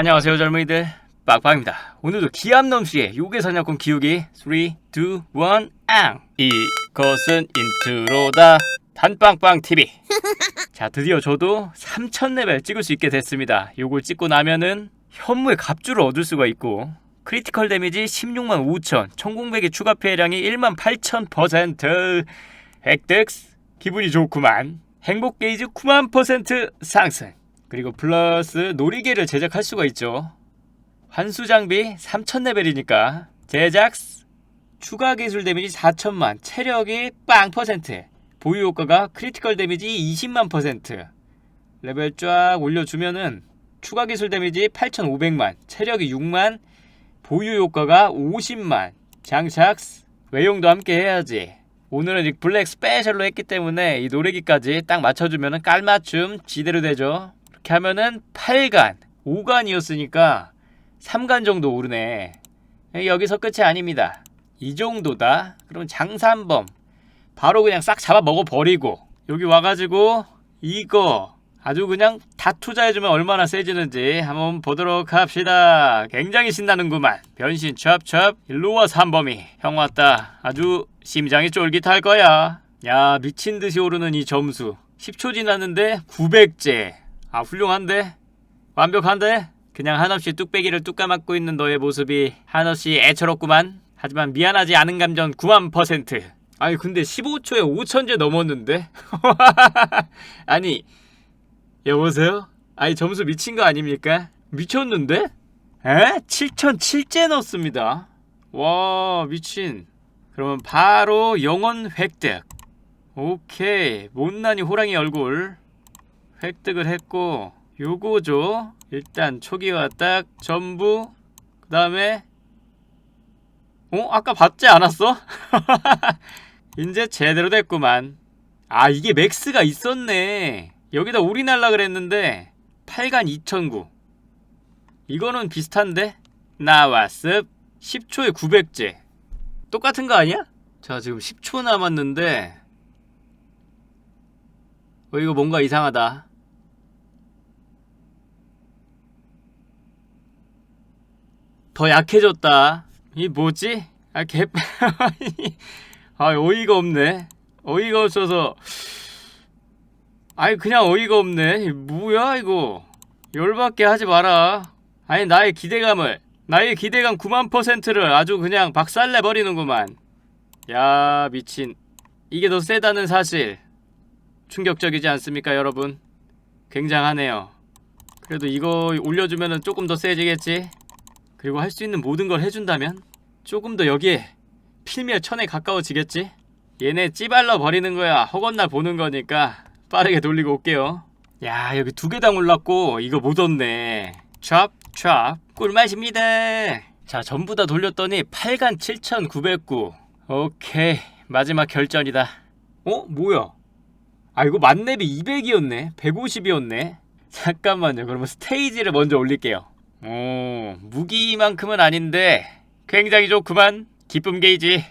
안녕하세요 젊은이들. 빡빡입니다. 오늘도 기암넘씨의 요괴 사냥꾼 기우기 3, 2, 1, 앙! 이것은 인트로다. 단빵빵TV 자 드디어 저도 3000레벨 찍을 수 있게 됐습니다. 요걸 찍고 나면은 현무의 갑주를 얻을 수가 있고 크리티컬 데미지 16만 5천 천공백의 추가 피해량이 1만 8천 퍼센트. 획득 기분이 좋구만. 행복 게이지 9만 퍼센트 상승 그리고 플러스 놀이개를 제작할 수가 있죠. 환수 장비 3000레벨이니까. 제작 추가 기술 데미지 4000만 체력이 빵 퍼센트. 보유 효과가 크리티컬 데미지 20만 퍼센트. 레벨 쫙 올려주면은 추가 기술 데미지 8500만 체력이 6만 보유 효과가 50만. 장착 외용도 함께 해야지. 오늘은 이 블랙 스페셜로 했기 때문에 이 노래기까지 딱 맞춰주면은 깔맞춤 지대로 되죠 이렇게 하면은 8간 5간이었으니까 3간 정도 오르네. 여기서 끝이 아닙니다. 이 정도다. 그럼 장산범 바로 그냥 싹 잡아 먹어 버리고 여기 와가지고 이거 아주 그냥 다 투자해주면 얼마나 세지는지 한번 보도록 합시다. 굉장히 신나는구만. 변신 첩첩 일로와 삼범이. 형 왔다. 아주 심장이 쫄깃할 거야. 야 미친 듯이 오르는 이 점수. 10초 지났는데 900째 아 훌륭한데 완벽한데 그냥 한없이 뚝배기를 뚝 까맞고 있는 너의 모습이 한없이 애처롭구만 하지만 미안하지 않은 감정 9만 퍼센트 아니 근데 15초에 5천제 넘었는데 아니 여보세요? 아니 점수 미친 거 아닙니까? 미쳤는데? 에? 7,007째 넣었습니다. 와 미친. 그러면 바로 영원 획득. 오케이 못난이 호랑이 얼굴 획득을 했고 요거죠. 일단 초기화 딱 전부 그 다음에 어? 아까 받지 않았어? 이제 제대로 됐구만. 아 이게 맥스가 있었네. 여기다 올인 할라 그랬는데 8간 2009 이거는 비슷한데 나왔습 10초에 900제 똑같은 거 아니야? 자 지금 10초 남았는데 어 이거 뭔가 이상하다 더 약해졌다. 이 뭐지? 아 개... 아 어이가 없네. 어이가 없어서. 아니 그냥 어이가 없네. 뭐야 이거? 열받게 하지 마라. 아니 나의 기대감을 나의 기대감 9만 퍼센트를 아주 그냥 박살내 버리는구만. 야 미친. 이게 더 세다는 사실. 충격적이지 않습니까 여러분? 굉장하네요. 그래도 이거 올려주면은 조금 더 세지겠지 그리고 할 수 있는 모든 걸 해준다면 조금 더 여기에 필멸 천에 가까워지겠지 얘네 찌발러 버리는 거야 허건날 보는 거니까 빠르게 돌리고 올게요. 야 여기 두 개 다 올랐고 이거 못 얻네. 찹, 찹, 꿀맛입니다. 자 전부 다 돌렸더니 8간 7,909. 오케이 마지막 결전이다. 어 뭐야? 아 이거 만렙이 200이었네. 150이었네. 잠깐만요. 그러면 스테이지를 먼저 올릴게요. 오 무기만큼은 아닌데 굉장히 좋구만. 기쁨 게이지.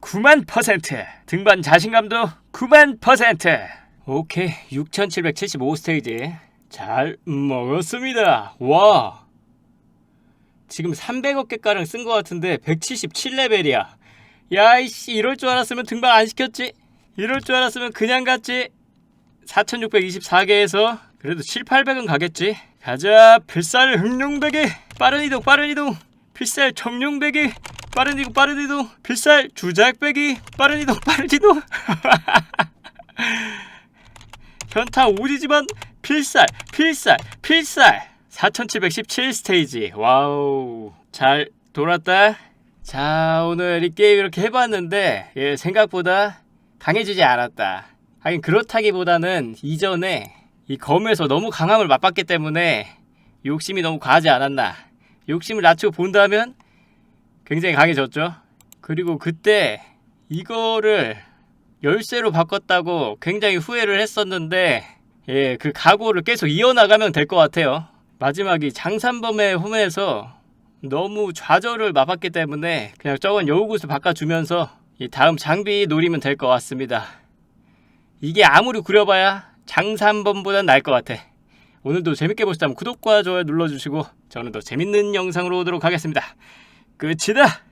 9만 퍼센트. 등반 자신감도 9만 퍼센트. 오케이. 6775 스테이지. 잘 먹었습니다. 와. 지금 300억 개가량 쓴 것 같은데 177레벨이야. 야 이씨 이럴 줄 알았으면 등반 안 시켰지? 이럴 줄 알았으면 그냥 갔지? 4624개에서 그래도 7, 800은 가겠지. 가자 필살 흑룡배기 빠른 이동 빠른 이동. 필살 청룡배기 빠른 이동 빠른 이동. 필살 주작배기 빠른 이동 빠른 이동. 현타 오지지만 필살 필살 필살. 4717 스테이지. 와우 잘 돌았다. 자 오늘 이 게임 이렇게 해봤는데 예, 생각보다 강해지지 않았다. 하긴 그렇다기보다는 이전에 이 검에서 너무 강함을 맛봤기 때문에 욕심이 너무 과하지 않았나 욕심을 낮추고 본다면 굉장히 강해졌죠 그리고 그때 이거를 열쇠로 바꿨다고 굉장히 후회를 했었는데 예, 그 각오를 계속 이어나가면 될 것 같아요. 마지막이 장산범의 홈에서 너무 좌절을 맛봤기 때문에 그냥 저건 여우굿을 바꿔주면서 이 다음 장비 노리면 될 것 같습니다. 이게 아무리 구려봐야 장산범보단 나을 것 같아. 오늘도 재밌게 보시다면 구독과 좋아요 눌러주시고 저는 더 재밌는 영상으로 오도록 하겠습니다. 끝이다.